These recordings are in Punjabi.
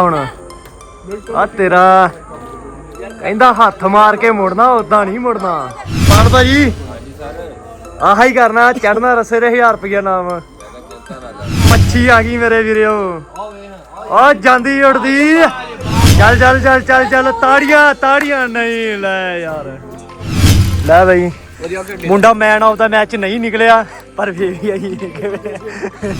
ਹੁਣ। ਆ ਤੇਰਾ। ਕਹਿੰਦਾ ਹੱਥ ਮਾਰ ਕੇ ਮੁੜਨਾ ਉਦਾਂ ਨਹੀਂ ਮੁੜਨਾ। ਪਾਣ ਭਾਜੀ। ਹਾਂਜੀ ਹੀ ਕਰਨਾ ਚੜਨਾ ਰਸੇ ਦੇ 1000 ਰੁਪਇਆ ਨਾਮ। ਮੱਛੀ ਆ ਗਈ ਮੇਰੇ ਵੀਰਿਓ ਆ ਜਾਂਦੀ ਉੜਦੀ ਚੱਲ ਚੱਲ ਚੱਲ ਚੱਲ ਚੱਲ, ਤਾੜੀਆਂ ਤਾੜੀਆਂ ਨਹੀਂ ਲੈ ਯਾਰ। ਲੈ ਬਈ। ਮੁੰਡਾ ਮੈਨ ਆਫ ਦਾ ਮੈਚ ਨਹੀਂ ਨਿਕਲਿਆ, ਪਰ ਫੇਰ ਵੀ ਆਈ। ਕਿਵੇਂ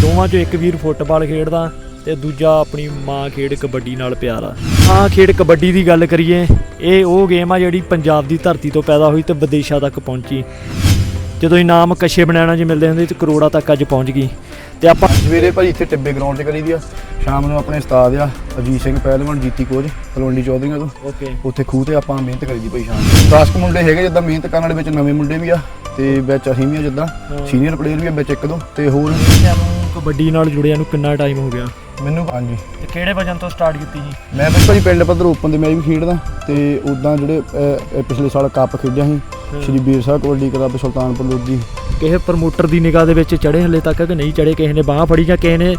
ਦੋਵਾਂ ਚੋਂ ਇੱਕ ਵੀਰ ਫੁੱਟਬਾਲ ਖੇਡਦਾ ਤੇ ਦੂਜਾ ਆਪਣੀ ਮਾਂ ਖੇਡ ਕਬੱਡੀ ਨਾਲ ਪਿਆਰ ਆ। ਹਾਂ ਖੇਡ ਕਬੱਡੀ ਦੀ ਗੱਲ ਕਰੀਏ ਇਹ ਉਹ ਗੇਮ ਆ ਜਿਹੜੀ ਪੰਜਾਬ ਦੀ ਧਰਤੀ ਤੋਂ ਪੈਦਾ ਹੋਈ ਤੇ ਵਿਦੇਸ਼ਾਂ ਤੱਕ ਪਹੁੰਚੀ। ਜਦੋਂ ਇਨਾਮ ਕੱਛੇ ਬਣਾਉਣਾ ਜੀ ਮਿਲਦੇ ਹੁੰਦੇ ਤੇ ਕਰੋੜਾਂ ਤੱਕ ਅੱਜ ਪਹੁੰਚ ਗਈ। ਤੇ ਆਪਾਂ ਸਵੇਰੇ ਭਾਜੀ ਇੱਥੇ ਟਿੱਬੇ ਗਰਾਊਂਡ 'ਚ ਕਰੀਦੀ ਆ। ਸ਼ਾਮ ਨੂੰ ਆਪਣੇ ਉਸਤਾਦ ਆ ਅਜੀਤ ਸਿੰਘ ਪਹਿਲਵਾਨ ਜੀਤੀ ਕੋਚ ਤਲਵੰਡੀ ਚੌਧਰੀਆਂ ਤੋਂ। ਓਕੇ। ਉੱਥੇ ਖੂਹ ਤੇ ਆਪਾਂ ਮਿਹਨਤ ਕਰੀਦੀ ਭਾਈ ਸ਼ਾਮ ਨੂੰ। 10 ਕੁ ਮੁੰਡੇ ਹੈਗੇ ਜਿੱਦਾਂ ਮਿਹਨਤ ਕਰਨ ਵਾਲੇ ਵਿੱਚ ਨਵੇਂ ਮੁੰਡੇ ਵੀ ਆ। ਤੇ ਵਿੱਚ ਅਸੀਂ ਵੀ ਆ ਜਿੱਦਾਂ ਸੀਨੀਅਰ ਪਲੇਅਰ ਵੀ ਆ ਵਿੱਚ ਇੱਕ ਦੋ ਤੇ ਹੋਰ ਕਬੱਡੀ ਨਾਲ ਜੁੜਿਆ ਨੂੰ ਕਿੰਨਾ ਟਾਈਮ ਹੋ ਗਿਆ? ਮੈਨੂੰ ਹਾਂਜੀ। ਤੇ ਕਿਹੜੇ ਵਜਨ ਤੋਂ ਸਟਾਰਟ ਕੀਤੀ ਸੀ ਮੈਂ ਬਈ ਭਾਜੀ ਪਿੰਡ ਪੱਧਰ ਓਪਨ ਦੇ ਮੈਚ ਵੀ ਖੇਡਦਾ ਤੇ ਉਦਾਂ ਜਿਹੜੇ ਅਹ, ਪਿਛਲੇ ਸਾਲ ਕੱਪ ਖੇਡਿਆ ਸੀ ਸ਼੍ਰੀ ਬੀਰ ਸਾਹਿਬ ਕਬੱਡੀ ਕਲੱਬ ਸੁਲਤਾਨਪੁਰ ਲੋਧੀ। ਕਿਸੇ ਪ੍ਰਮੋਟਰ ਦੀ ਨਿਗਾਹ ਦੇ ਵਿੱਚ ਚੜੇ ਹਲੇ ਤੱਕ ਕਿ ਨਹੀਂ ਚੜੇ ਕਿਸੇ ਨੇ ਬਾਹ ਫੜੀ ਜਾਂ ਕਿਸੇ ਨੇ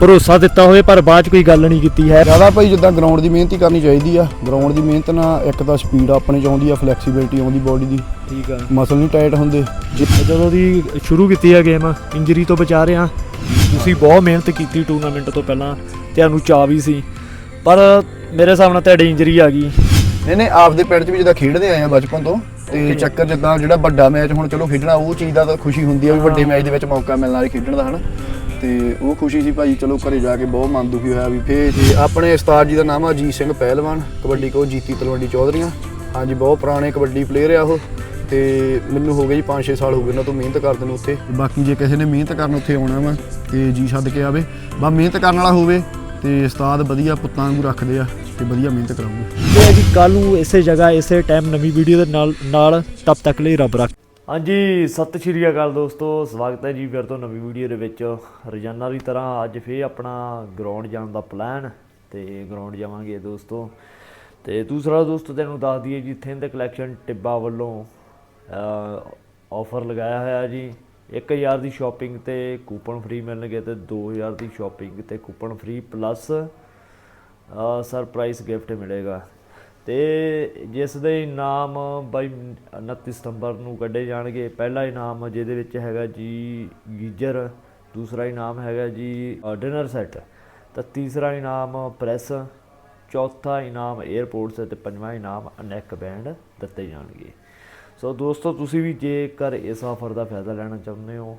ਭਰੋਸਾ ਦਿੱਤਾ ਹੋਵੇ ਪਰ ਬਾਅਦ ਚ ਕੋਈ ਗੱਲ ਨਹੀਂ ਕੀਤੀ ਹੈ। ਜ਼ਿਆਦਾ ਭਾਈ ਜਿੱਦਾਂ ਗਰਾਊਂਡ ਦੀ ਮਿਹਨਤ ਹੀ ਕਰਨੀ ਚਾਹੀਦੀ ਆ। ਗਰਾਊਂਡ ਦੀ ਮਿਹਨਤ ਨਾਲ ਇੱਕ ਤਾਂ ਸਪੀਡ ਆਪਣੇ ਚ ਆਉਂਦੀ ਆ ਫਲੈਕਸੀਬਿਲਟੀ ਆਉਂਦੀ ਬੋਡੀ ਦੀ। ਠੀਕ ਆ। ਮਸਲ ਨਹੀਂ ਟਾਈਟ ਹੁੰਦੇ। ਜਦੋਂ ਦੀ ਸ਼ੁਰੂ ਕੀਤੀ ਹੈ ਗੇਮ ਇੰਜਰੀ ਤੋਂ ਬਚਾ ਰਹੇ ਆ। ਤੁਸੀਂ ਬਹੁਤ ਮਿਹਨਤ ਕੀਤੀ ਟੂਰਨਾਮੈਂਟ ਤੋਂ ਪਹਿਲਾਂ ਤੁਹਾਨੂੰ ਚਾਹ ਵੀ ਸੀ। ਪਰ ਮੇਰੇ ਹਿਸਾਬ ਨਾਲ ਤੁਹਾਡੀ ਇੰਜਰੀ ਆ ਗਈ। ਨਹੀਂ ਨਹੀਂ ਆਪਦੇ ਪਿੰਡ 'ਚ ਵੀ ਜਿੱਦਾਂ ਖੇਡਦੇ ਆਏ ਆ ਬਚਪਨ ਤੋਂ ਤੇ ਚੱਕਰ ਜਿੱਦਾਂ ਜਿਹੜਾ ਵੱਡਾ ਮੈਚ ਹੁਣ ਚਲੋ ਖੇਡਣਾ ਉਹ ਚੀਜ਼ ਦਾ ਤਾਂ ਖੁਸ਼ੀ ਹੁੰਦੀ ਆ ਵੀ ਵੱਡੇ ਮੈਚ ਦੇ ਵਿੱਚ ਮੌਕਾ ਮਿਲਣਾ ਹੈ ਖੇਡਣ ਦਾ ਹਨਾ? ਤੇ ਉਹ ਖੁਸ਼ੀ ਸੀ ਭਾਈ, ਚਲੋ ਘਰੇ ਜਾ ਕੇ ਬਹੁਤ ਮਨ ਦੁਖੀ ਹੋਇਆ ਵੀ ਫੇਰ ਤੇ ਆਪਣੇ ਉਸਤਾਦ ਜੀ ਦਾ ਨਾਮ ਆ ਅਜੀਤ ਸਿੰਘ ਪਹਿਲਵਾਨ, ਕਬੱਡੀ ਕੋਚ ਜੀਤੀ ਤਲਵੰਡੀ ਚੌਧਰੀਆਂ। ਹਾਂਜੀ, ਬਹੁਤ ਪੁਰਾਣੇ ਕਬੱਡੀ ਪਲੇਅਰ ਆ ਉਹ ਤੇ ਮੈਨੂੰ ਹੋ ਗਏ ਜੀ 5-6 ਸਾਲ ਹੋ ਗਏ ਉਹਨਾਂ ਤੋਂ ਮਿਹਨਤ ਕਰਦੇ ਨੂੰ ਉੱਥੇ। ਬਾਕੀ ਜੇ ਕਿਸੇ ਨੇ ਮਿਹਨਤ ਕਰਨ ਉੱਥੇ ਆਉਣਾ ਵਾ ਤੇ ਜੀ ਛੱਡ ਕੇ ਆਵੇ ਬਸ ਮਿਹਨਤ ਕਰਨ ਵਾਲਾ ਹੋਵੇ ਤੇ ਉਸਤਾਦ ਵਧੀਆ ਪੁੱਤਾਂ ਵਾਂਗੂ ਰੱਖਦੇ ਆ ਤੇ ਵਧੀਆ ਮਿਹਨਤ ਕਰਾਉਂਗੇ ਤੇ ਜੀ ਕੱਲ ਨੂੰ ਇਸੇ ਜਗ੍ਹਾ, ਇਸੇ ਟਾਈਮ ਨਵੀਂ ਵੀਡੀਓ ਦੇ ਨਾਲ ਨਾਲ ਤਬ ਤੱਕ ਲਈ ਰੱਬ ਰੱਖ ਹਾਂਜੀ, ਸਤਿ ਸ਼੍ਰੀ ਅਕਾਲ ਦੋਸਤੋ। ਸਵਾਗਤ ਹੈ ਜੀ ਫਿਰ ਤੋਂ ਨਵੀਂ ਵੀਡੀਓ ਦੇ ਵਿੱਚ। ਰੋਜ਼ਾਨਾ ਦੀ ਤਰ੍ਹਾਂ ਅੱਜ ਫੇਰ ਆਪਣਾ ਗਰਾਊਂਡ ਜਾਣ ਦਾ ਪਲਾਨ ਤੇ ਗਰਾਊਂਡ ਜਾਵਾਂਗੇ ਦੋਸਤੋ। ਤੇ ਦੂਸਰਾ ਦੋਸਤੋ ਤੈਨੂੰ ਦੱਸ ਦਈਏ ਜੀ ਥਿੰਦ ਕਲੈਕਸ਼ਨ ਟਿੱਬਾ ਵੱਲੋਂ ਆਫਰ ਲਗਾਇਆ ਹੋਇਆ ਜੀ। 1000 ਦੀ ਸ਼ਾਪਿੰਗ ਤੇ ਕੂਪਨ ਫ੍ਰੀ ਮਿਲਣਗੇ ਤੇ 2000 ਦੀ ਸ਼ਾਪਿੰਗ ਤੇ coupon free plus surprise gift ਮਿਲੇਗਾ। ਤੇ ਜਿਸ ਦੇ ਇਨਾਮ ਬਾਈ 29 ਸਤੰਬਰ ਨੂੰ ਕੱਢੇ ਜਾਣਗੇ। ਪਹਿਲਾ ਇਨਾਮ ਜਿਹਦੇ ਵਿੱਚ ਹੈਗਾ ਜੀ ਗੀਜਰ, ਦੂਸਰਾ ਇਨਾਮ ਹੈਗਾ ਜੀ ਡਿਨਰ ਸੈੱਟ ਤਾਂ ਤੀਸਰਾ ਇਨਾਮ ਪ੍ਰੈਸ, ਚੌਥਾ ਇਨਾਮ 에ਅਰਪੋਰਟਸ ਤੇ ਪੰਜਵਾਂ ਇਨਾਮ ਨੈਕ ਬੈਂਡ ਦਿੱਤੇ ਜਾਣਗੇ। ਸੋ ਦੋਸਤੋ, ਤੁਸੀਂ ਵੀ ਜੇਕਰ ਇਸ ਆਫਰ ਦਾ ਫਾਇਦਾ ਲੈਣਾ ਚਾਹੁੰਦੇ ਹੋ,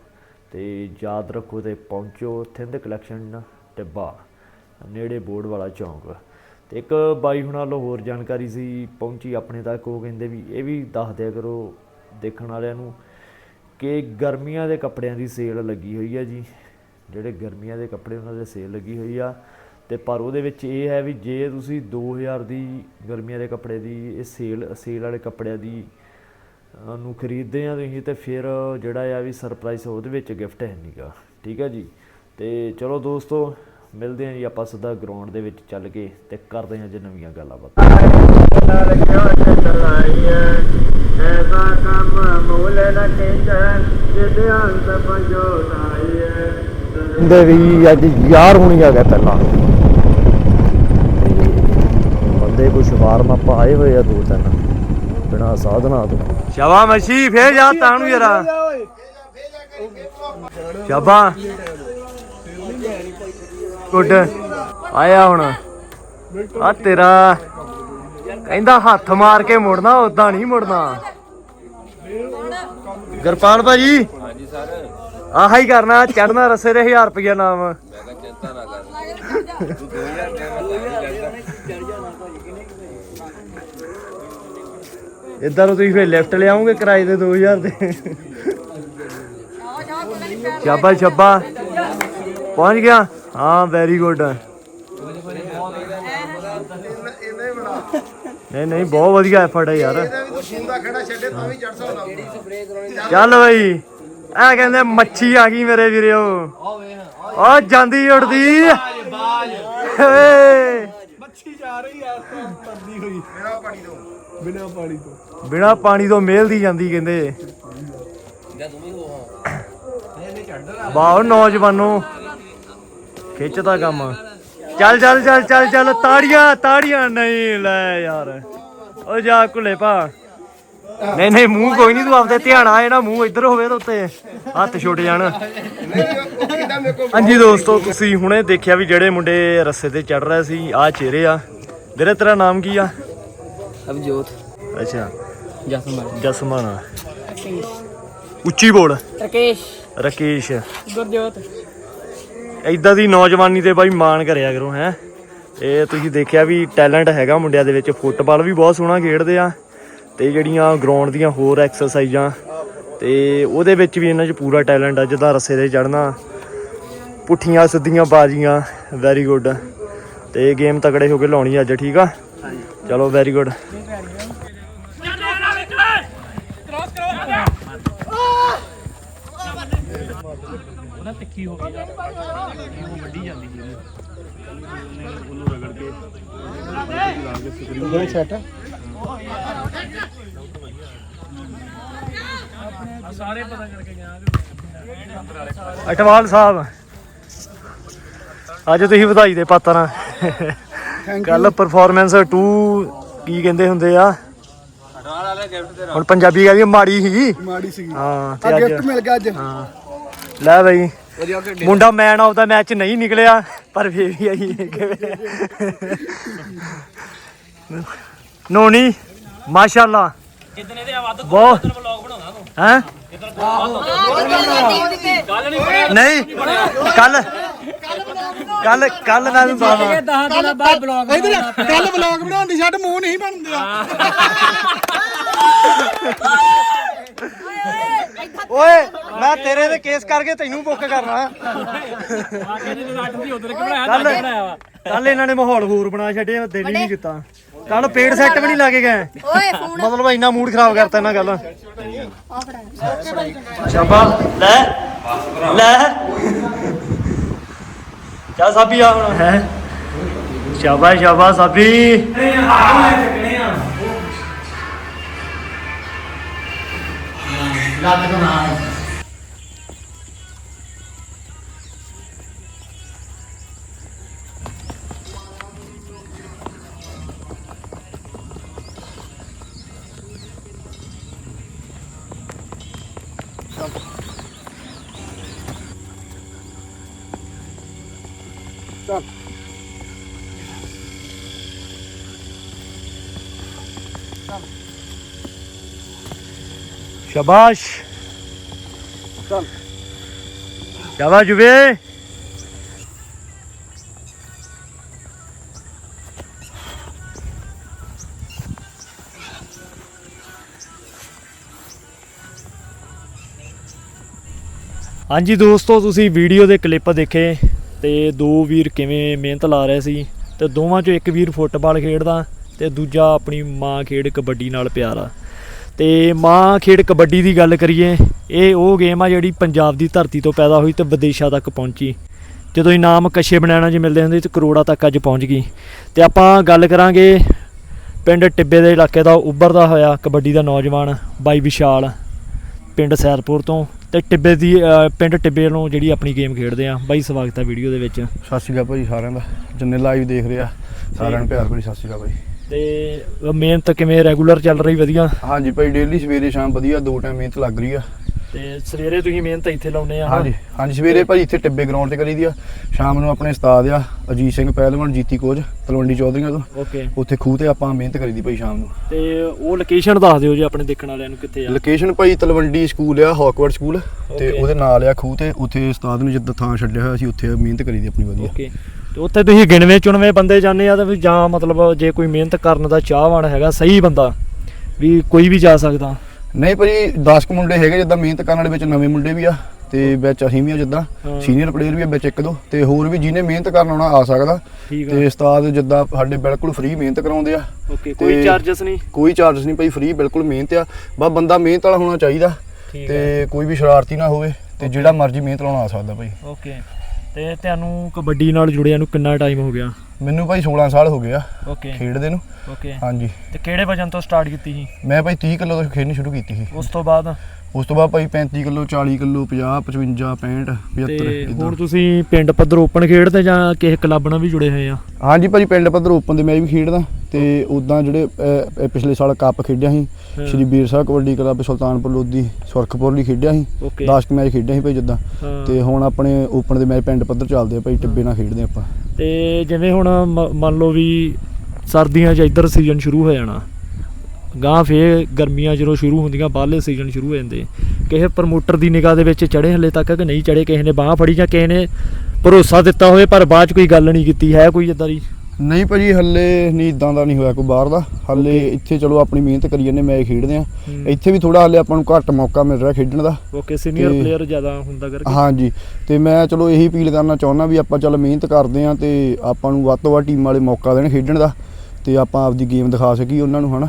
ਤੇ ਯਾਦ ਰੱਖੋ ਤੇ ਪਹੁੰਚੋ ਥਿੰਦ ਕਲੈਕਸ਼ਨ ਟਿੱਬਾ, ਨੇੜੇ ਬੋਰਡ ਵਾਲਾ ਚੌਂਕ। ਤੇ ਇੱਕ ਬਾਈ ਹੁਣਾਂ ਵੱਲੋਂ ਹੋਰ ਜਾਣਕਾਰੀ ਸੀ, ਪਹੁੰਚੀ ਆਪਣੇ ਤੱਕ, ਉਹ ਕਹਿੰਦੇ ਵੀ ਇਹ ਵੀ ਦੱਸ ਦਿਆ ਕਰੋ ਦੇਖਣ ਵਾਲਿਆਂ ਨੂੰ ਕਿ ਗਰਮੀਆਂ ਦੇ ਕੱਪੜਿਆਂ ਦੀ ਸੇਲ ਲੱਗੀ ਹੋਈ ਹੈ ਜੀ। ਜਿਹੜੇ ਗਰਮੀਆਂ ਦੇ ਕੱਪੜੇ ਉਹਨਾਂ ਦੇ ਸੇਲ ਲੱਗੀ ਹੋਈ ਆ। ਤੇ ਪਰ ਉਹਦੇ ਵਿੱਚ ਇਹ ਹੈ ਵੀ ਜੇ ਤੁਸੀਂ 2000 ਦੀ ਗਰਮੀਆਂ ਦੇ ਕੱਪੜੇ ਦੀ, ਇਹ ਸੇਲ ਸੇਲ ਵਾਲੇ ਕੱਪੜਿਆਂ ਦੀ ਨੂੰ ਖਰੀਦਦੇ ਆ ਤੁਸੀਂ, ਤੇ ਫਿਰ ਜਿਹੜਾ ਆ ਵੀ ਸਰਪ੍ਰਾਈਜ਼ ਉਹਦੇ ਵਿੱਚ ਗਿਫਟ ਹੈ ਨਹੀਂਗਾ ਠੀਕ ਹੈ ਜੀ? ਤੇ ਚਲੋ ਦੋਸਤੋ ਮਿਲਦੇ ਆ ਜੀ ਆਪਾਂ ਸਿੱਧਾ ਗਰਾਊਂਡ ਦੇ ਵਿੱਚ ਚੱਲ ਕੇ ਤੇ ਕਰਦੇ ਆ ਜੇ ਨਵੀਆਂ ਗੱਲਾਂ ਬਾਤਾਂ। ਐਸਾ ਕੰਮ ਮੂਲ ਨ ਕੀਚੈ ਜਿਤ ਅੰਤ ਪੰਜੋ ਨਾਈਐ ਕਹਿੰਦੇ ਵੀ ਅੱਜ ਯਾਰ ਹੋਣੀ ਆ ਗਿਆ ਪਹਿਲਾਂ। ਬੰਦੇ ਕੁਛ ਵਾਰਮ ਅਪ ਆਏ ਹੋਏ ਆ ਦੋ ਤਿੰਨ। ਬਿਨਾ ਸਾਧਨਾ ਤੋਂ। ਸ਼ਾਬਾ ਮਸ਼ੀ ਫੇਰ ਜਾ ਤਾਂ ਨੂੰ ਯਾਰਾ। ਸ਼ਾਬਾ ਗੁੱਡ। ਆਇਆ ਹੁਣ। ਆ ਤੇਰਾ। ਕਹਿੰਦਾ ਹੱਥ ਮਾਰ ਕੇ ਮੁੜਨਾ ਉਦਾਂ ਨਹੀਂ ਮੁੜਨਾ। ਗਰਪਾਲ ਭਾਜੀ। ਹਾਂਜੀ ਸਰ। ਆਹਾ ਹੀ ਕਰਨਾ ਚੜਨਾ ਰਸੇ ਦੇ 1000 ਰੁਪਇਆ ਨਾਮ। ਮੈਂ ਤਾਂ ਚਿੰਤਾ ਨਾ ਕਰ। ਤੂੰ 2000 ਦੇ ਇਦਾਂ ਨੂੰ ਤੁਸੀਂ ਫੇਰ ਲਿਫਟ ਲਿਆਉਂਗੇ ਕਿਰਾਏ ਦੇ 2000 ਦੇ। ਸ਼ਾਬਾ ਸ਼ਾਬਾ ਪਹੁੰਚ ਗਿਆ। ਹਾਂ ਵੈਰੀ ਗੁੱਡ ਨਹੀਂ ਨਹੀਂ ਬਹੁਤ ਵਧੀਆ ਐਫਰਟ ਹੈ ਯਾਰ। ਚੱਲ ਬਈ ਆ ਕਹਿੰਦੇ ਮੱਛੀ ਆ ਗਈ ਮੇਰੇ ਵੀਰਿਓ ਆ ਜਾਂਦੀ ਉੜਦੀ ਏ ਬਿਨਾ ਪਾਣੀ ਤੋਂ ਬਿਨਾ ਪਾਣੀ ਤੋਂ ਮਿਲਦੀ ਜਾਂਦੀ ਕਹਿੰਦੇ। ਜਾਂ ਤੂੰ ਵੀ ਹੋ ਹਾਂ। ਵਾਹ ਨੌਜਵਾਨੋ। ਖਿੱਚਦਾ ਕੰਮ। ਚੱਲ ਚੱਲ ਚੱਲ ਚੱਲ ਚੱਲ ਤਾੜੀਆਂ ਤਾੜੀਆਂ ਨਹੀਂ ਲੈ ਯਾਰ। ਓ ਜਾ ਕੁਲੇ ਭਾ। ਨਹੀਂ ਨਹੀਂ ਮੂੰਹ ਕੋਈ ਨਹੀਂ ਤੂੰ ਆਪਦੇ ਧਿਆਨ ਆ ਨਾ ਮੂੰਹ ਇੱਧਰ ਹੋਵੇ ਤਾਂ ਉੱਤੇ ਹੱਥ ਛੁੱਟ ਜਾਣ। ਹਾਂਜੀ ਦੋਸਤੋ ਤੁਸੀਂ ਹੁਣੇ ਦੇਖਿਆ ਵੀ ਜਿਹੜੇ ਮੁੰਡੇ ਰੱਸੇ ਤੇ ਚੜ ਰਹੇ ਸੀ ਆ ਚਿਹਰੇ ਆ। ਵੀਰੇ ਤੇਰਾ ਨਾਮ ਕੀ ਆ? ਅਭਜੋਤ। ਅੱਛਾ। ਜਸਮਨ। ਜਸਮਾਨ। ਉੱਚੀ ਬੋਲ। ਰਕੇਸ਼। ਰਕੇਸ਼। ਗੁਰਜੋਤ। ਇਦਾਂ ਦੀ ਨੌਜਵਾਨੀ ਤੇ ਬਾਈ ਮਾਣ ਕਰਿਆ ਕਰੋ ਹੈ। ਇਹ ਤੁਸੀਂ ਦੇਖਿਆ ਵੀ ਟੈਲੈਂਟ ਹੈਗਾ ਮੁੰਡਿਆਂ ਦੇ ਵਿੱਚ। ਫੁੱਟਬਾਲ ਵੀ ਬਹੁਤ ਸੋਹਣਾ ਖੇਡਦੇ ਆ ਤੇ ਜਿਹੜੀਆਂ ਗਰਾਊਂਡ ਦੀਆਂ ਹੋਰ ਐਕਸਰਸਾਈਜ਼ਾਂ ਤੇ ਉਹਦੇ ਵਿੱਚ ਵੀ ਇਹਨਾਂ 'ਚ ਪੂਰਾ ਟੈਲੈਂਟ ਆ ਜਿੱਦਾਂ ਰੱਸੇ ਤੇ ਚੜਨਾ ਪੁੱਠੀਆਂ ਸਿੱਧੀਆਂ ਬਾਜ਼ੀਆਂ ਵੈਰੀ ਗੁੱਡ ਤੇ ਗੇਮ ਤਕੜੇ ਹੋ ਕੇ ਲਾਉਣੀ ਅੱਜ ਠੀਕ ਆ? ਚਲੋ ਵੈਰੀ ਗੁੱਡ ਅਟਵਾਲ ਸਾਹਿਬ। ਅੱਜ ਤੁਸੀਂ ਵਧਾਈ ਦੇ ਪਾਤਰ ਆ। ਕੱਲ ਪਰਫਾਰਮੈਂਸ 2 ਕੀ ਕਹਿੰਦੇ ਹੁੰਦੇ ਆ? ਹੁਣ ਪੰਜਾਬੀ ਕਹਿੰਦੀ ਮਾੜੀ ਸੀ ਮਾੜੀ ਸੀਗੀ। ਹਾਂ ਤੇ ਅੱਜ ਗਿਫਟ ਮਿਲ ਗਿਆ ਅੱਜ। ਹਾਂ। ਲੈ ਬਈ। ਮੁੰਡਾ ਮੈਨ ਆਫ ਦਾ ਮੈਚ ਨਹੀਂ ਨਿਕਲਿਆ ਪਰ ਫੇਰ ਵੀ ਆਈ ਨੋਨੀ ਮਾਸ਼ਾਅੱਲਾ। ਜਿੱਦਨ ਇਹਦੇ ਆ ਵੱਧ ਬਹੁਤ। ਵਲੌਗ ਬਣਾਉਣਾ ਤੂੰ। ਹੈ? ਨਹੀਂ ਕੱਲ ਕੱਲ ਕੱਲ ਮੈਂ ਤੁਹਾਨੂੰ ਦੱਸਦਾ 10 ਦਿਨਾਂ ਬਾਅਦ ਵਲੌਗ ਕੱਲ ਵਲੌਗ ਬਣਾਉਣ ਦੀ ਛੱਡ ਮੂੰਹ ਨਹੀਂ ਬਣਦਾ ਓਏ ਮੈਂ ਤੇਰੇ ਤੇ ਕੇਸ ਕਰਕੇ ਤੈਨੂੰ ਬੁੱਕ ਕਰਨਾ। ਉਧਰ ਕਿ ਬਣਾਇਆ ਕੱਲ ਕੱਲ ਇਹਨਾਂ ਨੇ ਮਾਹੌਲ ਹੋਰ ਬਣਾ ਛੱਡਿਆ ਹੀ ਨਹੀਂ ਕੀਤਾ। ਕੱਲ ਪੇੜ ਸੈੱਟ ਵੀ ਨਹੀਂ ਲਾ ਕੇ ਗਏ। ਓਏ ਫੋਨ ਮਤਲਬ ਇੰਨਾ ਮੂਡ ਖਰਾਬ ਕਰਤਾ ਇਹਨਾਂ ਗੱਲ। ਆ ਸ਼ਾਬਾ ਲੈ। ਲੈ। ਚਾ ਸਾਬੀ ਆ ਹੁਣ? ਹੈ? ਸ਼ਾਬਾ ਸ਼ਾਬਾ ਸਾਬੀ। ਸ਼ਾਬਾਸ਼ ਚੱਲ। ਸ਼ਾਬਾਸ਼ ਜੁਵੇ ਹਾਂਜੀ ਦੋਸਤੋ ਤੁਸੀਂ ਵੀਡੀਓ ਦੇ ਕਲਿੱਪ ਦੇਖੇ ਤੇ ਦੋ ਵੀਰ ਕਿਵੇਂ ਮਿਹਨਤ ਲਾ ਰਹੇ ਸੀ ਤੇ ਦੋਵਾਂ ਚੋਂ ਇੱਕ ਵੀਰ ਫੁੱਟਬਾਲ ਖੇਡਦਾ ਤੇ ਦੂਜਾ ਆਪਣੀ ਮਾਂ ਖੇਡ ਕਬੱਡੀ ਨਾਲ ਪਿਆਰ ਆ। ਤੇ ਮਾਂ ਖੇਡ ਕਬੱਡੀ ਦੀ ਗੱਲ ਕਰੀਏ ਇਹ ਉਹ ਗੇਮ ਆ ਜਿਹੜੀ ਪੰਜਾਬ ਦੀ ਧਰਤੀ ਤੋਂ ਪੈਦਾ ਹੋਈ ਤੇ ਵਿਦੇਸ਼ਾਂ ਤੱਕ ਪਹੁੰਚੀ। ਜਦੋਂ ਇਨਾਮ ਕੱਛੇ ਬਣਾਣਾ ਚ ਮਿਲਦੇ ਹੁੰਦੇ ਤੇ ਕਰੋੜਾਂ ਤੱਕ ਅੱਜ ਪਹੁੰਚ ਗਈ। ਤੇ ਆਪਾਂ ਗੱਲ ਕਰਾਂਗੇ ਪਿੰਡ ਟਿੱਬੇ ਦੇ ਇਲਾਕੇ ਦਾ ਉੱਭਰਦਾ ਹੋਇਆ ਕਬੱਡੀ ਦਾ ਨੌਜਵਾਨ ਬਾਈ ਵਿਸ਼ਾਲ ਪਿੰਡ ਸੈਦਪੁਰ ਤੋਂ। ਤੇ ਟਿੱਬੇ ਦੀ ਪਿੰਡ ਟਿੱਬੇ ਨੂੰ ਜਿਹੜੀ ਆਪਣੀ ਗੇਮ ਖੇਡਦੇ ਆ। ਬਾਈ ਸਵਾਗਤ ਹੈ ਵੀਡੀਓ ਦੇ ਵਿੱਚ। ਸਤਿ ਸ਼੍ਰੀ ਅਕਾਲ ਭਾਜੀ ਸਾਰਿਆਂ ਦਾ। ਜਿੰਨੇ ਲਾਈਵ ਦੇਖ ਰਹੇ ਸਾਰਿਆਂ ਨੂੰ ਪਿਆਰ ਭਰੀ ਸਤਿ ਸ਼੍ਰੀ ਅਕਾਲ ਭਾਜੀ। ਤੇ ਮਿਹਨਤ ਕਿਵੇਂ ਰੈਗੂਲਰ ਚੱਲ ਰਹੀ ਵਧੀਆ? ਹਾਂਜੀ ਭਾਈ ਡੇਲੀ ਸਵੇਰੇ ਸ਼ਾਮ ਵਧੀਆ ਦੋ ਟਾਈਮ ਮਿਹਨਤ ਲੱਗ ਰਹੀ ਆ। ਤੇ ਸਵੇਰੇ ਤੁਸੀਂ ਮਿਹਨਤ ਇੱਥੇ ਲਾਉਨੇ ਆ ਹਾਂਜੀ ਹਾਂਜੀ ਸਵੇਰੇ ਭਾਜੀ ਇੱਥੇ ਟਿੱਬੇ ਗਰਾਊਂਡ ਤੇ ਕਰੀਦੀ ਆ। ਸ਼ਾਮ ਨੂੰ ਆਪਣੇ ਉਸਤਾਦ ਆ ਅਜੀਤ ਸਿੰਘ ਪਹਿਲਵਾਨ ਜੀਤੀ ਕੋਚ ਤਲਵੰਡੀ ਚੌਧਰੀਆਂ ਤੋਂ। ਓਕੇ ਉੱਥੇ ਖੂਹ ਤੇ ਆਪਾਂ ਮਿਹਨਤ ਕਰੀਦੀ ਭਾਈ ਸ਼ਾਮ ਨੂੰ। ਤੇ ਉਹ ਲੋਕੇਸ਼ਨ ਦੱਸ ਦਿਓ ਜੀ ਆਪਣੇ ਦੇਖਣ ਵਾਲਿਆਂ ਨੂੰ ਕਿੱਥੇ ਆ। ਲੋਕੇਸ਼ਨ ਭਾਈ ਤਲਵੰਡੀ ਸਕੂਲ ਆ ਹੌਕਵਰਡ ਸਕੂਲ ਤੇ. ਉਹਦੇ ਨਾਲ ਆ ਖੂਹ ਤੇ ਉੱਥੇ ਉਸਤਾਦ ਨੇ ਜਿੱਦਾਂ ਥਾਂ ਛੱਡਿਆ ਹੋਇਆ ਸੀ ਉੱਥੇ ਮਿਹਨਤ ਕਰੀਦੀ ਆਪਣੀ ਵਧੀਆ। ਓਕੇ ਤੇ ਉੱਥੇ ਤੁਸੀਂ ਗਿਣਵੇਂ ਚੁਣਵੇਂ ਬੰਦੇ ਜਾਂਦੇ ਆ ਤਾਂ ਵੀ ਜਾਂ ਮਤਲਬ ਜੇ ਕੋਈ ਮਿਹਨਤ ਕਰਨ ਦਾ ਚਾਹਵਾਨ ਹੈਗਾ ਸਹੀ ਬੰਦਾ ਵੀ ਕੋਈ ਵੀ ਜਾ ਸਕਦਾ। ਨਹੀਂ ਭਾਜੀ 10 ਕੁ ਮੁੰਡੇ ਹੈਗੇ ਜਿੱਦਾਂ ਮਿਹਨਤ ਕਰਨ ਵਾਲੇ ਵਿੱਚ ਨਵੇਂ ਮੁੰਡੇ ਵੀ ਆ ਤੇ ਵਿੱਚ ਅਸੀਂ ਵੀ ਆ ਜਿੱਦਾਂ। ਸੀਨੀਅਰ ਪਲੇਅਰ ਵੀ ਆ ਵਿੱਚ ਇੱਕ ਦੋ ਤੇ ਹੋਰ ਵੀ ਜਿਹਨੇ ਮਿਹਨਤ ਕਰਨ ਆਉਣਾ ਆ ਸਕਦਾ। ਠੀਕ ਆ। ਤੇ ਉਸਤਾਦ ਜਿੱਦਾਂ ਸਾਡੇ ਬਿਲਕੁਲ ਫ੍ਰੀ ਮਿਹਨਤ ਕਰਾਉਂਦੇ ਆ। ਓਕੇ ਕੋਈ ਤੇ- ਚਾਰजेस ਨਹੀਂ? ਕੋਈ ਚਾਰਜਸ ਨਹੀਂ ਭਾਈ ਫ੍ਰੀ ਬਿਲਕੁਲ ਮਿਹਨਤ ਆ। ਬਸ ਬੰਦਾ ਮਿਹਨਤ ਵਾਲਾ ਹੋਣਾ ਚਾਹੀਦਾ ਠੀਕ ਤੇ ਕੋਈ ਵੀ ਸ਼ਰਾਰਤੀ ਨਾ ਹੋਵੇ ਤੇ ਜਿਹੜਾ ਮਰਜ਼ੀ ਮਿਹਨਤ ਲਾਉਣ ਆ ਸਕਦਾ ਭਾਈ। ਓਕੇ। ਤੇ ਤੁਹਾਨੂੰ ਕਬੱਡੀ ਨਾਲ ਜੁੜਿਆ ਨੂੰ ਕਿੰਨਾ ਟਾਈਮ ਹੋ ਗਿਆ? ਮੈਨੂੰ ਭਾਈ 16 ਸਾਲ ਹੋ ਗਏ ਆ ਓਕੇ ਖੇਡਦੇ ਨੂੰ। ਓਕੇ ਹਾਂਜੀ। ਤੇ ਕਿਹੜੇ ਵਜਨ ਤੋਂ ਸਟਾਰਟ ਕੀਤੀ ਸੀ? ਮੈਂ ਭਾਈ 30 ਕਿਲੋ ਤੋਂ ਖੇਡਣੀ ਸ਼ੁਰੂ ਕੀਤੀ ਸੀ। ਉਸ ਤੋਂ ਬਾਅਦ? ਉਸ ਤੋਂ ਬਾਅਦ ਭਾਈ 35 ਕਿਲੋ 40 ਕਿਲੋ 50 55 65 75 ਤੇ ਇਦਾਂ। ਹੁਣ ਤੁਸੀਂ ਪਿੰਡ ਪੱਧਰ ਓਪਨ ਖੇਡਦੇ ਜਾਂ ਕਿਸੇ ਕਲੱਬ ਨਾਲ ਵੀ ਜੁੜੇ ਹੋਏ ਆ? ਹਾਂਜੀ ਭਾਜੀ ਪਿੰਡ ਪੱਧਰ ਓਪਨ ਦੇ ਮੈਚ ਵੀ ਖੇਡਦਾ ਤੇ ਉਦਾਂ ਜਿਹੜੇ ਪਿਛਲੇ ਸਾਲ ਕੱਪ ਖੇਡਿਆ ਸੀ। ਸ਼੍ਰੀ ਬੀਰ ਸਾਹਿਬ ਕਬੱਡੀ ਕਲੱਬ ਸੁਲਤਾਨਪੁਰ ਲੋਧੀ ਸੁਰਖਪੁਰ ਲਈ ਖੇਡਿਆ ਸੀ। ਓਕੇ 10 ਕੁ ਮੈਚ ਖੇਡਿਆ ਸੀ ਭਾਈ ਜਿੱਦਾਂ। ਤੇ ਹੁਣ ਆਪਣੇ ਓਪਨ ਦੇ ਮੈਚ ਪਿੰਡ ਪੱਧਰ ਚੱਲਦੇ ਆ ਭਾਈ ਟਿੱਬੇ ਨਾਲ ਖੇਡਦੇ ਆਪਾਂ। ਤੇ ਜਿਵੇਂ ਹੁਣ ਮ- ਮੰਨ ਲਓ ਵੀ ਸਰਦੀਆਂ 'ਚ ਇੱਧਰ ਸੀਜ਼ਨ ਸ਼ੁਰੂ ਹੋ ਜਾਣਾ ਗਾਂ ਫੇਰ ਗਰਮੀਆਂ ਜਦੋਂ ਸ਼ੁਰੂ ਹੁੰਦੀਆਂ, ਬਾਹਰਲੇ ਸੀਜ਼ਨ ਸ਼ੁਰੂ ਹੋ ਜਾਂਦੇ, ਕਿਸੇ ਪ੍ਰਮੋਟਰ ਦੀ ਨਿਗਾਹ ਦੇ ਵਿੱਚ ਚੜੇ ਹਲੇ ਤੱਕ ਕਿ ਨਹੀਂ ਚੜੇ ਕਿਸੇ ਨੇ ਬਾਹ ਫੜੀ ਜਾਂ ਕਿਸੇ ਨੇ ਭਰੋਸਾ ਦਿੱਤਾ ਹੋਵੇ, ਪਰ ਬਾਅਦ 'ਚ ਕੋਈ ਗੱਲ ਨਹੀਂ ਕੀਤੀ, ਹੈ ਕੋਈ ਇਦਾਂ ਦੀ? ਨਹੀਂ ਭਾਜੀ ਹੱਲੇ ਨਹੀਂ ਇਦਾਂ ਦਾ ਨਹੀਂ ਹੋਇਆ ਕੋਈ ਬਾਹਰ ਦਾ। ਹੱਲੇ ਇੱਥੇ ਚਲੋ ਆਪਣੀ ਮਿਹਨਤ ਕਰੀ ਜਾਂਦੇ ਮੈਚ ਖੇਡਦੇ ਆ। ਇੱਥੇ ਵੀ ਥੋੜਾ ਹੱਲੇ ਆਪਾਂ ਨੂੰ ਘੱਟ ਮੌਕਾ ਮਿਲ ਰਿਹਾ ਖੇਡਣ ਦਾ। ਓਕੇ ਸੀਨੀਅਰ ਪਲੇਅਰ ਜ਼ਿਆਦਾ ਹੁੰਦਾ ਕਰਕੇ। ਹਾਂਜੀ ਤੇ ਮੈਂ ਚਲੋ ਇਹੀ ਅਪੀਲ ਕਰਨਾ ਚਾਹੁੰਦਾ ਵੀ ਆਪਾਂ ਚੱਲ ਮਿਹਨਤ ਕਰਦੇ ਆ ਤੇ ਆਪਾਂ ਨੂੰ ਵੱਧ ਤੋਂ ਵੱਧ ਟੀਮ ਵਾਲੇ ਮੌਕਾ ਦੇਣ ਖੇਡਣ ਦਾ। ਤੇ ਆਪਾਂ ਆਪਦੀ ਗੇਮ ਦਿਖਾ ਸਕੀਏ ਉਹਨਾਂ ਨੂੰ ਹਨਾ।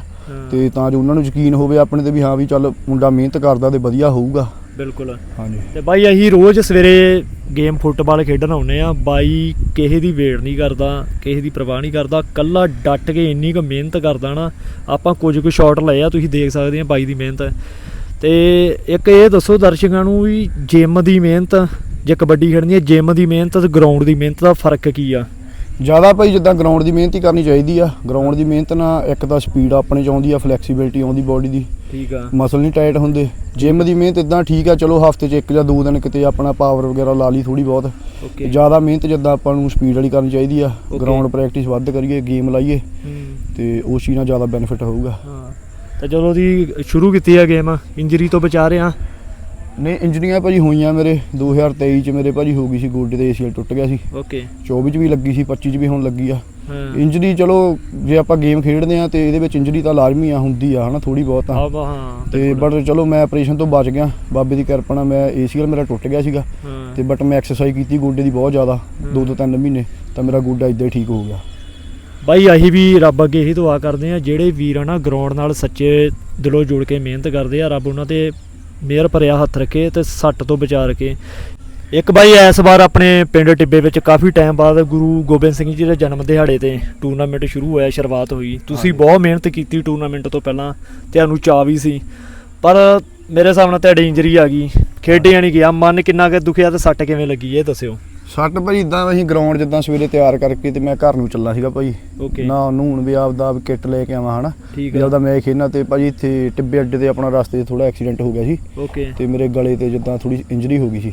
ਤੇ ਤਾਂ ਜੋ ਉਹਨਾਂ ਨੂੰ ਯਕੀਨ ਹੋਵੇ ਆਪਣੇ ਤੇ ਵੀ ਹਾਂ ਵੀ ਚੱਲ ਮੁੰਡਾ ਮਿਹਨਤ ਕਰਦਾ ਤੇ ਵਧੀਆ ਹੋਊਗਾ। ਬਿਲਕੁਲ। ਹਾਂਜੀ। ਤੇ ਬਾਈ ਅਸੀਂ ਰੋਜ਼ ਸਵੇਰੇ ਗੇਮ ਫੁੱਟਬਾਲ ਖੇਡਣ ਆਉਨੇ ਆ ਬਾਈ ਕਿਸੇ ਦੀ ਵੇਟ ਨਹੀਂ ਕਰਦਾ ਕਿਸੇ ਦੀ ਪਰਵਾਹ ਨਹੀਂ ਕਰਦਾ। ਕੱਲਾ ਡਟ ਕੇ ਇੰਨੀ ਕੁ ਮਿਹਨਤ ਕਰਦਾ ਨਾ ਆਪਾਂ ਕੁਝ ਕੁ ਸ਼ਾਟ ਲਏ ਆ ਤੁਸੀਂ ਦੇਖ ਸਕਦੇ ਆ ਬਾਈ ਦੀ ਮਿਹਨਤ। ਤੇ ਇੱਕ ਇਹ ਦੱਸੋ ਦਰਸ਼ਕਾਂ ਨੂੰ ਵੀ ਜਿਮ ਦੀ ਮਿਹਨਤ ਜੇ ਕਬੱਡੀ ਖੇਡਣੀ ਹੈ ਜਿਮ ਦੀ ਮਿਹਨਤ ਤੇ ਗਰਾਊਂਡ ਦੀ ਮਿਹਨਤ ਦਾ ਫ਼ਰਕ ਕੀ ਆ? ਜ਼ਿਆਦਾ ਭਾਈ ਜਿੱਦਾਂ ਗਰਾਊਂਡ ਦੀ ਮਿਹਨਤ ਹੀ ਕਰਨੀ ਚਾਹੀਦੀ ਆ। ਗਰਾਊਂਡ ਦੀ ਮਿਹਨਤ ਨਾਲ ਇੱਕ ਤਾਂ ਸਪੀਡ ਆਪਣੇ ਚ ਆਉਂਦੀ ਆ ਫਲੈਕਸੀਬਿਲਟੀ ਆਉਂਦੀ ਬਾਡੀ ਦੀ। ਠੀਕ ਆ। ਮਸਲ ਨਹੀਂ ਟਾਈਟ ਹੁੰਦੇ। ਜਿਮ ਦੀ ਮਿਹਨਤ ਇਦਾਂ ਠੀਕ ਆ ਚਲੋ ਹਫ਼ਤੇ 'ਚ ਇੱਕ ਜਾਂ ਦੋ ਦਿਨ ਕਿਤੇ ਆਪਣਾ ਪਾਵਰ ਵਗੈਰਾ ਲਾ ਲਈ ਥੋੜੀ ਬਹੁਤ। ਜ਼ਿਆਦਾ ਮਿਹਨਤ ਜਿੱਦਾਂ ਆਪਾਂ ਨੂੰ ਸਪੀਡ ਵਾਲੀ ਕਰਨੀ ਚਾਹੀਦੀ ਆ. ਗਰਾਊਂਡ ਪ੍ਰੈਕਟਿਸ ਵੱਧ ਕਰੀਏ ਗੇਮ ਲਾਈਏ। ਤੇ ਉਸ ਚੀਜ਼ ਨਾਲ ਜ਼ਿਆਦਾ ਬੈਨੀਫਿਟ ਹੋਊਗਾ। ਹਾਂ। ਤੇ ਜਦੋਂ ਦੀ ਸ਼ੁਰੂ ਕੀਤੀ ਆ ਗੇਮ ਇੰਜਰੀ ਤੋਂ ਬਚਾ ਰਹੇ ਆ ਨਹੀਂ ਇੰਜਰੀਆਂ ਭਾਜੀ ਹੋਈਆਂ ਮੇਰੇ 2023 ਚ ਮੇਰੇ ਭਾਜੀ ਹੋ ਗਈ ਸੀ ਗੋਡੇ ਤੇ ਏਸੀਐਲ ਟੁੱਟ ਗਿਆ ਸੀ। ਓਕੇ। 24 ਚ ਵੀ ਲੱਗੀ ਸੀ 25 ਚ ਵੀ ਹੁਣ ਲੱਗੀ ਆ। ਹਾਂ। ਇੰਜਰੀ ਚਲੋ ਜੇ ਆਪਾਂ ਗੇਮ ਖੇਡਦੇ ਆ ਤੇ ਇਹਦੇ ਵਿੱਚ ਇੰਜਰੀ ਤਾਂ ਲਾਜ਼ਮੀ ਆ ਹੁੰਦੀ ਆ ਹਨਾ ਥੋੜੀ ਬਹੁਤ ਆ ਵਾ, ਹਾਂ ਤੇ। ਬਟ ਚਲੋ ਮੈਂ ਆਪਰੇਸ਼ਨ ਤੋਂ ਬਚ ਗਿਆ। ਬਾਬੇ ਦੀ ਕਿਰਪਾ ਨਾਲ ਮੈਂ ਏਸੀਐਲ ਮੇਰਾ ਟੁੱਟ ਗਿਆ ਸੀਗਾ। ਹਾਂ। ਤੇ ਬਟ ਮੈਂ ਐਕਸਰਸਾਈਜ਼ ਕੀਤੀ ਗੋਡੇ ਦੀ ਬਹੁਤ ਜ਼ਿਆਦਾ ਦੋ ਤੋਂ ਤਿੰਨ ਮਹੀਨੇ ਤਾਂ ਮੇਰਾ ਗੋਡਾ ਇਦਾਂ ਹੀ ਠੀਕ ਹੋ ਗਿਆ। ਬਾਈ ਅਸੀਂ ਵੀ ਰੱਬ ਅੱਗੇ ਇਹੀ ਦੁਆ ਕਰਦੇ ਆ ਜਿਹੜੇ ਵੀਰ ਆ ਨਾ ਗਰਾਊਂਡ ਨਾਲ ਸੱਚੇ ਦਿਲੋਂ ਜੁੜ ਕੇ ਮਿਹਨਤ ਕਰਦੇ ਆ ਰੱਬ ਉਹਨਾਂ ਤੇ ਮਿਹਰ ਭਰਿਆ ਹੱਥ ਰੱਖੇ ਤੇ ਸੱਟ ਤੋਂ ਬਚਾ ਰੱਖੇ। ਇੱਕ ਬਾਈ ਇਸ ਵਾਰ ਆਪਣੇ ਪਿੰਡ ਟਿੱਬੇ ਵਿੱਚ ਕਾਫੀ ਟਾਈਮ ਬਾਅਦ ਗੁਰੂ ਗੋਬਿੰਦ ਸਿੰਘ ਜੀ ਦੇ ਜਨਮ ਦਿਹਾੜੇ ਤੇ ਟੂਰਨਾਮੈਂਟ ਸ਼ੁਰੂ ਹੋਇਆ ਸ਼ੁਰੂਆਤ ਹੋਈ। ਤੁਸੀਂ ਬਹੁਤ ਮਿਹਨਤ ਕੀਤੀ ਟੂਰਨਾਮੈਂਟ ਤੋਂ ਪਹਿਲਾਂ ਤੁਹਾਨੂੰ ਚਾਅ ਵੀ ਸੀ। ਪਰ ਮੇਰੇ ਹਿਸਾਬ ਨਾਲ ਤੁਹਾਡੀ ਇੰਜਰੀ ਆ ਗਈ। ਖੇਡਿਆ ਨਹੀਂ ਗਿਆ। ਮਨ ਕਿੰਨਾ ਕੁ ਦੁਖਿਆ ਤੇ ਸੱਟ ਕਿਵੇਂ ਲੱਗੀ ਇਹ ਦੱਸਿਓ। ਸੱਟ ਭਾਜੀ ਇਦਾਂ ਅਸੀਂ ਗਰਾਊਂਡ ਜਿੱਦਾਂ ਸਵੇਰੇ ਤਿਆਰ ਕਰਕੇ ਤੇ ਮੈਂ ਘਰ ਨੂੰ ਚੱਲਣਾ ਸੀਗਾ ਭਾਜੀ ਓਕੇ ਨਾ ਨੂਣ ਵੀ ਆਪਦਾ ਕਿੱਟ ਲੈ ਕੇ ਆਵਾਂ ਹਨਾ। ਠੀਕ ਵੀ ਆਪਦਾ ਮੈਚ ਖੇਡਣਾ ਤੇ ਭਾਜੀ ਇੱਥੇ ਟਿੱਬੇ ਅੱਡੇ ਤੇ ਆਪਣਾ ਰਸਤੇ 'ਚ ਥੋੜਾ ਐਕਸੀਡੈਂਟ ਹੋ ਗਿਆ ਸੀ। ਓਕੇ ਤੇ ਮੇਰੇ ਗਲੇ ਤੇ ਜਿੱਦਾਂ ਥੋੜੀ ਇੰਜਰੀ ਹੋ ਗਈ ਸੀ।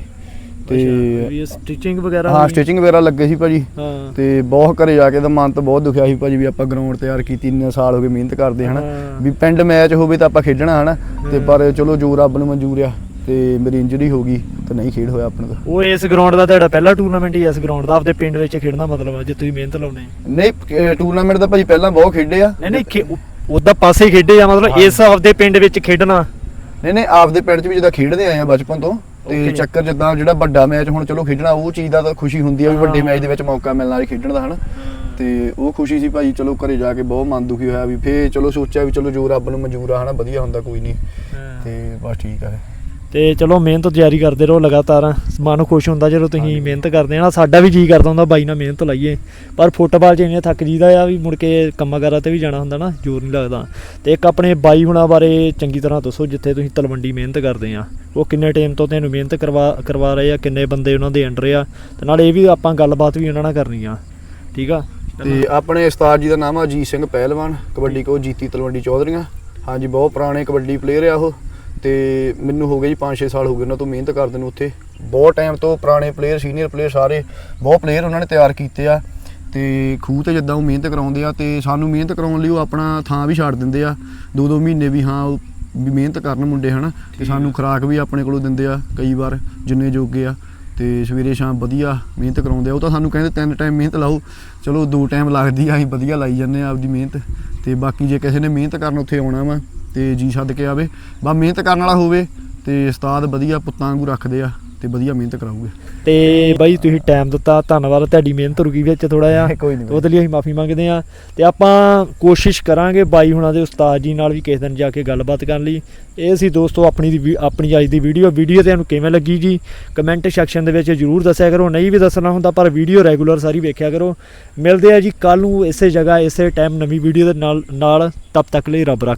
ਤੇ ਸਟਿਚਿੰਗ ਵਗੈਰਾ ਹਾਂ? ਸਟਿਚਿੰਗ ਵਗੈਰਾ ਲੱਗੇ ਸੀ ਭਾਜੀ। ਹਾਂ। ਤੇ ਬਹੁਤ ਘਰੇ ਜਾ ਕੇ ਤਾਂ ਮਨ ਤਾਂ ਬਹੁਤ ਦੁਖਿਆ ਸੀ ਭਾਜੀ ਵੀ ਆਪਾਂ ਗਰਾਊਂਡ ਤਿਆਰ ਕੀਤੀ ਇੰਨੇ ਸਾਲ ਹੋ ਗਏ ਮਿਹਨਤ ਕਰਦੇ ਹਨਾ। ਵੀ ਪਿੰਡ ਮੈਚ ਹੋਵੇ ਤਾਂ ਆਪਾਂ ਖੇਡਣਾ ਹਨਾ। ਤੇ। ਪਰ ਚਲੋ ਜੋ ਰੱਬ ਨੂੰ ਮਨਜ਼ੂਰ ਆ। ਤੇ ਮੇਰੀ ਇੰਜਰੀ ਹੋ ਗਈ ਤੇ ਨਹੀਂ ਖੇਡ ਹੋਇਆ ਆਪਣਾ ਤਾਂ। ਉਹ ਇਸ ਗਰਾਊਂਡ ਦਾ ਤੁਹਾਡਾ ਪਹਿਲਾ ਟੂਰਨਾਮੈਂਟ ਹੀ ਇਸ ਗਰਾਊਂਡ ਦਾ ਆਪਦੇ ਪਿੰਡ ਵਿੱਚ ਖੇਡਣਾ ਮਤਲਬ ਆ ਜੇ ਤੁਸੀਂ ਮਿਹਨਤ ਲਾਉਣੇ ਨਹੀਂ ਟੂਰਨਾਮੈਂਟ ਤਾਂ ਭਾਜੀ ਪਹਿਲਾਂ ਬਹੁਤ ਖੇਡੇ ਆ। ਨਹੀਂ ਨਹੀਂ ਉਹਦਾ ਪਾਸੇ ਹੀ ਖੇਡੇ ਆ ਮਤਲਬ ਇਸ ਆਪਦੇ ਪਿੰਡ ਵਿੱਚ ਖੇਡਣਾ। ਨਹੀਂ ਨਹੀਂ ਆਪਦੇ ਪਿੰਡ 'ਚ ਵੀ ਜਿੱਦਾਂ ਖੇਡਦੇ ਆਏ ਆ ਬਚਪਨ ਤੋਂ ਤੇ. ਚੱਕਰ ਜਿੱਦਾਂ ਜਿਹੜਾ ਵੱਡਾ ਮੈਚ ਹੁਣ ਚਲੋ ਖੇਡਣਾ ਉਹ ਚੀਜ਼ ਦਾ ਤਾਂ ਖੁਸ਼ੀ ਹੁੰਦੀ ਆ ਵੀ ਵੱਡੇ। ਮੈਚ ਦੇ ਵਿੱਚ ਮੌਕਾ ਮਿਲਣਾ ਹੈ ਖੇਡਣ ਦਾ ਹਨਾ। ਤੇ ਉਹ ਖੁਸ਼ੀ ਸੀ ਭਾਈ ਚਲੋ ਘਰੇ ਜਾ ਕੇ ਬਹੁਤ ਮਨ ਦੁਖੀ ਹੋਇਆ ਵੀ ਫੇਰ ਚਲੋ ਸੋਚਿਆ ਵੀ ਚਲੋ ਜੋ ਰੱਬ ਨੂੰ ਮਨਜ਼ੂਰ ਆ ਹਨਾ ਵਧੀਆ ਹੁੰਦਾ ਕੋਈ ਨਹੀਂ। ਤੇ ਬਸ ਠੀਕ ਆ ਤੇ ਚਲੋ ਮਿਹਨਤ ਜਾਰੀ ਕਰਦੇ ਰਹੋ ਲਗਾਤਾਰ। ਮਨ ਖੁਸ਼ ਹੁੰਦਾ ਜਦੋਂ ਤੁਸੀਂ ਮਿਹਨਤ ਕਰਦੇ ਆ ਨਾ ਸਾਡਾ ਵੀ ਜੀ ਕਰਦਾ ਹੁੰਦਾ ਬਾਈ ਨਾਲ ਮਿਹਨਤ ਲਾਈਏ। ਪਰ ਫੁੱਟਬਾਲ 'ਚ ਇੰਨੇ ਥੱਕ ਜੀਦਾ ਆ ਵੀ ਮੁੜ ਕੇ ਕੰਮਾਂ ਕਾਰਾਂ ਤੇ ਵੀ ਜਾਣਾ ਹੁੰਦਾ ਨਾ ਜ਼ੋਰ ਨਹੀਂ ਲੱਗਦਾ। ਤੇ ਇੱਕ ਆਪਣੇ ਬਾਈ ਹੁਣਾਂ ਬਾਰੇ ਚੰਗੀ ਤਰ੍ਹਾਂ ਦੱਸੋ ਜਿੱਥੇ ਤੁਸੀਂ ਤਲਵੰਡੀ ਮਿਹਨਤ ਕਰਦੇ ਆ। ਉਹ ਕਿੰਨੇ ਟਾਈਮ ਤੋਂ ਤੁਹਾਨੂੰ ਮਿਹਨਤ ਕਰਵਾ ਕਰਵਾ ਰਹੇ ਆ ਕਿੰਨੇ ਬੰਦੇ ਉਹਨਾਂ ਦੇ ਅੰਡਰ ਆ। ਤੇ ਨਾਲ ਇਹ ਵੀ ਆਪਾਂ ਗੱਲਬਾਤ ਵੀ ਉਹਨਾਂ ਨਾਲ ਕਰਨੀ ਆ। ਠੀਕ ਆ? ਤੇ ਆਪਣੇ ਉਸਤਾਦ ਜੀ ਦਾ ਨਾਮ ਆ ਅਜੀਤ ਸਿੰਘ ਪਹਿਲਵਾਨ ਕਬੱਡੀ ਕੋ ਜੀਤੀ ਤਲਵੰਡੀ ਚੌਧਰੀਆਂ। ਹਾਂਜੀ ਬਹੁਤ ਪੁਰਾਣੇ ਕਬੱਡੀ ਪਲੇਅਰ ਆ ਉਹ। ਤੇ ਮੈਨੂੰ ਹੋ ਗਏ ਜੀ 5-6 ਸਾਲ ਹੋ ਗਏ ਉਹਨਾਂ ਤੋਂ ਮਿਹਨਤ ਕਰਦੇ ਨੂੰ ਉੱਥੇ। ਬਹੁਤ ਟਾਈਮ ਤੋਂ ਪੁਰਾਣੇ ਪਲੇਅਰ ਸੀਨੀਅਰ ਪਲੇਅਰ ਸਾਰੇ ਬਹੁਤ ਪਲੇਅਰ ਉਹਨਾਂ ਨੇ ਤਿਆਰ ਕੀਤੇ ਆ। ਤੇ ਖੂਹ ਤੇ ਜਿੱਦਾਂ ਉਹ ਮਿਹਨਤ ਕਰਾਉਂਦੇ ਆ ਤੇ ਸਾਨੂੰ ਮਿਹਨਤ ਕਰਾਉਣ ਲਈ ਉਹ ਆਪਣਾ ਥਾਂ ਵੀ ਛੱਡ ਦਿੰਦੇ ਆ। ਦੋ ਦੋ ਮਹੀਨੇ ਵੀ ਹਾਂ ਵੀ ਮਿਹਨਤ ਕਰਨ ਮੁੰਡੇ ਹਨਾ। ਤੇ ਸਾਨੂੰ ਖੁਰਾਕ ਵੀ ਆਪਣੇ ਕੋਲੋਂ ਦਿੰਦੇ ਆ ਕਈ ਵਾਰ ਜਿੰਨੇ ਜੋਗੇ ਆ। ਤੇ ਸਵੇਰੇ ਸ਼ਾਮ ਵਧੀਆ ਮਿਹਨਤ ਕਰਾਉਂਦੇ ਆ। ਉਹ ਤਾਂ ਸਾਨੂੰ ਕਹਿੰਦੇ ਤਿੰਨ ਟਾਈਮ ਮਿਹਨਤ ਲਾਓ। ਚਲੋ ਦੋ ਟਾਈਮ ਲੱਗਦੀ ਆ ਅਸੀਂ ਵਧੀਆ ਲਾਈ ਜਾਂਦੇ ਆ ਆਪਦੀ ਮਿਹਨਤ। ਤੇ ਬਾਕੀ ਜੇ ਕਿਸੇ ਨੇ ਮਿਹਨਤ ਕਰਨ ਉੱਥੇ ਆਉਣਾ ਵਾ ਤੇ ਜੀ ਛੱਡ ਕੇ ਆਵੇ। ਬਸ ਮਿਹਨਤ ਕਰਨ ਵਾਲਾ ਹੋਵੇ ਤੇ ਉਸਤਾਦ ਵਧੀਆ ਪੁੱਤਾਂ ਵਾਂਗੂ ਰੱਖਦੇ ਆ ਤੇ ਵਧੀਆ ਮਿਹਨਤ ਕਰਾਉਗੇ ਤੇ ਬਾਈ ਤੁਸੀਂ ਟਾਈਮ ਦਿੱਤਾ ਧੰਨਵਾਦ ਤੁਹਾਡੀ ਮਿਹਨਤ ਰੁਕੀ ਵਿੱਚ ਥੋੜਾ ਜਿਹਾ। ਕੋਈ ਨਹੀਂ ਬਾਈ। ਉਹਦੇ ਲਈ ਅਸੀਂ ਮਾਫੀ ਮੰਗਦੇ ਆ ਤੇ ਆਪਾਂ ਕੋਸ਼ਿਸ਼ ਕਰਾਂਗੇ ਬਾਈ ਹੁਣਾਂ ਦੇ ਉਸਤਾਦ ਜੀ ਨਾਲ ਵੀ ਕਿਸੇ ਦਿਨ ਜਾ ਕੇ ਗੱਲਬਾਤ ਕਰਨ ਲਈ। ਇਹ ਸੀ ਦੋਸਤੋ ਆਪਣੀ ਦੀ ਵੀ- ਆਪਣੀ ਅੱਜ ਦੀ ਵੀਡੀਓ ਵੀਡੀਓ ਤੁਹਾਨੂੰ ਕਿਵੇਂ ਲੱਗੀ ਜੀ? ਕਮੈਂਟ ਸੈਕਸ਼ਨ ਦੇ ਵਿੱਚ ਜਰੂਰ ਦੱਸਿਆ ਕਰੋ। ਨਹੀਂ ਵੀ ਦੱਸਣਾ ਹੁੰਦਾ ਪਰ ਵੀਡੀਓ ਰੈਗੂਲਰ ਸਾਰੀ ਵੇਖਿਆ ਕਰੋ। ਮਿਲਦੇ ਆ ਜੀ ਕੱਲ ਨੂੰ ਇਸੇ ਜਗ੍ਹਾ ਇਸੇ ਟਾਈਮ ਨਵੀਂ ਵੀਡੀਓ ਦੇ ਨਾਲ ਨਾਲ ਤਬ ਤੱਕ ਲਈ ਰੱਬ ਰੱਖ